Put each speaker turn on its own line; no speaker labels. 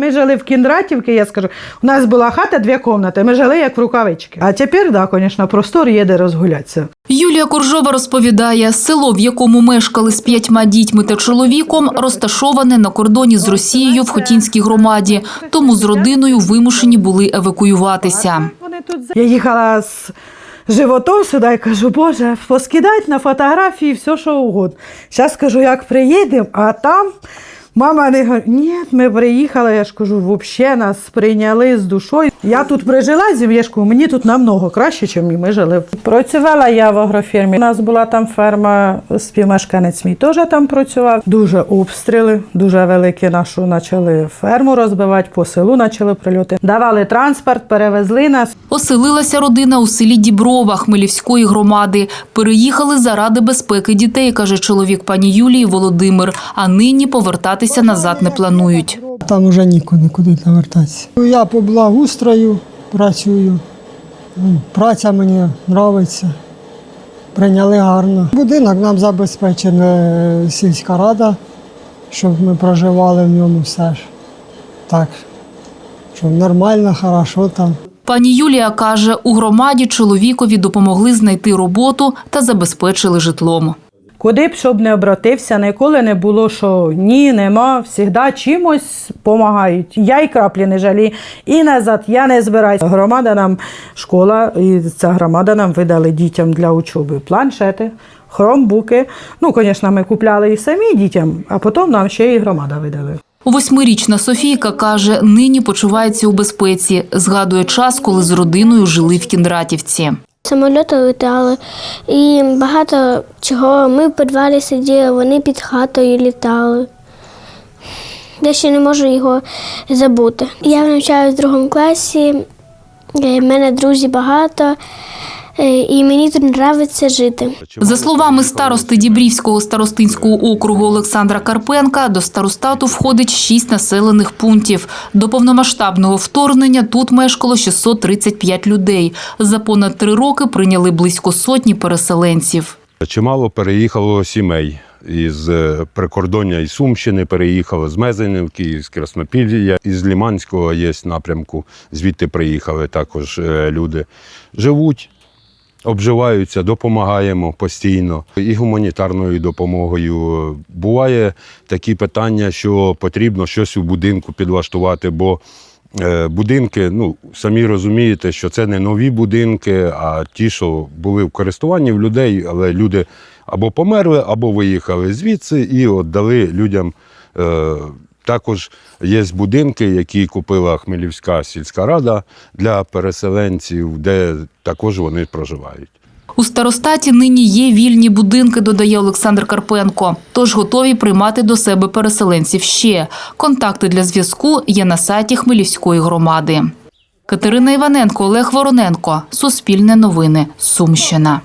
Ми жили в Кіндратівці, я скажу, у нас була хата, дві кімнати, ми жили як в рукавички. А тепер, да, звісно, простор є де розгулятися.
Юлія Коржова розповідає, село, в якому мешкали з п'ятьма дітьми та чоловіком, розташоване на кордоні з Росією в Хотінській громаді, тому з родиною вимушені були евакуюватися.
Я їхала з животом сюди і кажу, Боже, поскидать на фотографії все, що угодно. Зараз кажу, як приїдемо, а там мама не говорить, ні, ми приїхали, я ж кажу, взагалі нас прийняли з душою. Я тут прижила зі я мені тут намного краще, ніж ми жили. Працювала я в агрофірмі. У нас була там ферма, співмешканець мій теж там працював. Дуже обстріли, дуже великі нашу почали ферму розбивати, по селу почали прильоти. Давали транспорт, перевезли нас.
Оселилася родина у селі Діброва Хмелівської громади. Переїхали заради безпеки дітей, каже чоловік пані Юлії Володимир. А нині повертатися назад не планують.
Там уже нікуди куди повертатися. Я по благоустрою працюю. Ну, Праця мені подобається. Прийняли гарно. Будинок нам забезпечена сільська рада, щоб ми проживали в ньому все ж. Так, щоб нормально, хорошо там.
Пані Юлія каже, у громаді чоловікові допомогли знайти роботу та забезпечили житлом.
Куди б щоб не обратився, ніколи не було, що ні, нема, завжди чимось допомагають. Я й краплі не жалію, і назад я не збираюся. Громада нам, школа, і ця громада нам видали дітям для учоби планшети, хромбуки. Ну, звісно, ми купляли і самі дітям, а потім нам ще і громада видали.
Восьмирічна Софійка каже, нині почувається у безпеці. Згадує час, коли з родиною жили в Кіндратівці.
Самольоти летали і багато чого. Ми в підвалі сиділи, вони під хатою літали. Я ще не можу його забути. Я навчаюся в другому класі, е, в мене друзів багато, і мені тут подобається жити.
За словами старости Дібрівського старостинського округу Олександра Карпенка, до старостату входить шість населених пунктів. До повномасштабного вторгнення тут мешкало 635 людей. За понад три роки прийняли близько сотні переселенців.
Чимало переїхало сімей із е, прикордоння із Сумщини, переїхали з Мезенівки, з Краснопілля, із Ліманського є напрямку. Звідти приїхали також е, люди. Живуть, обживаються, допомагаємо постійно і гуманітарною допомогою. Буває такі питання, що потрібно щось у будинку підлаштувати, бо е, будинки, ну самі розумієте, що це не нові будинки, а ті, що були в користуванні в людей, але люди або померли, або виїхали звідси і дали людям. Е, також є будинки, які купила Хмелівська сільська рада для переселенців, де також вони проживають.
У старостаті нині є вільні будинки, додає Олександр Карпенко. Тож готові приймати до себе переселенців ще. Контакти для зв'язку є на сайті Хмелівської громади. Катерина Іваненко, Олег Вороненко. Суспільне новини. Сумщина.